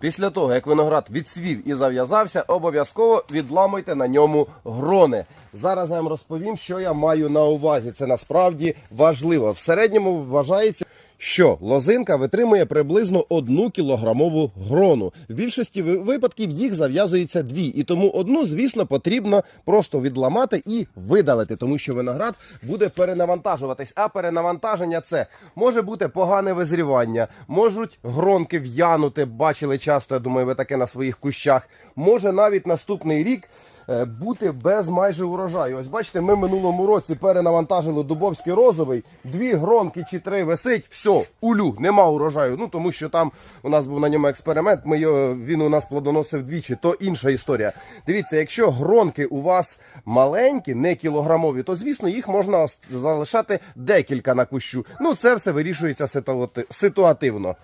Після того, як виноград відсвів і зав'язався, обов'язково відламуйте на ньому грони. Зараз я вам розповім, що я маю на увазі. Це насправді важливо. В середньому вважається. Що лозинка витримує приблизно одну кілограмову грону. В більшості випадків їх зав'язується дві, і тому одну, звісно, потрібно просто відламати і видалити, тому що виноград буде перенавантажуватись. А перенавантаження це може бути погане визрівання, можуть гронки в'янути. Бачили часто, я думаю, ви таке на своїх кущах. Може навіть наступний рік бути без майже урожаю. Ось бачите, ми минулому році перенавантажили Дубовський розовий, дві гронки чи три висить, все, улю, нема урожаю. Ну тому що там у нас був на ньому експеримент. Ми його, він у нас плодоносив двічі, то інша історія. Дивіться, якщо гронки у вас маленькі, не кілограмові, то звісно їх можна залишати декілька на кущу. Ну це все вирішується ситуати- ситуативно.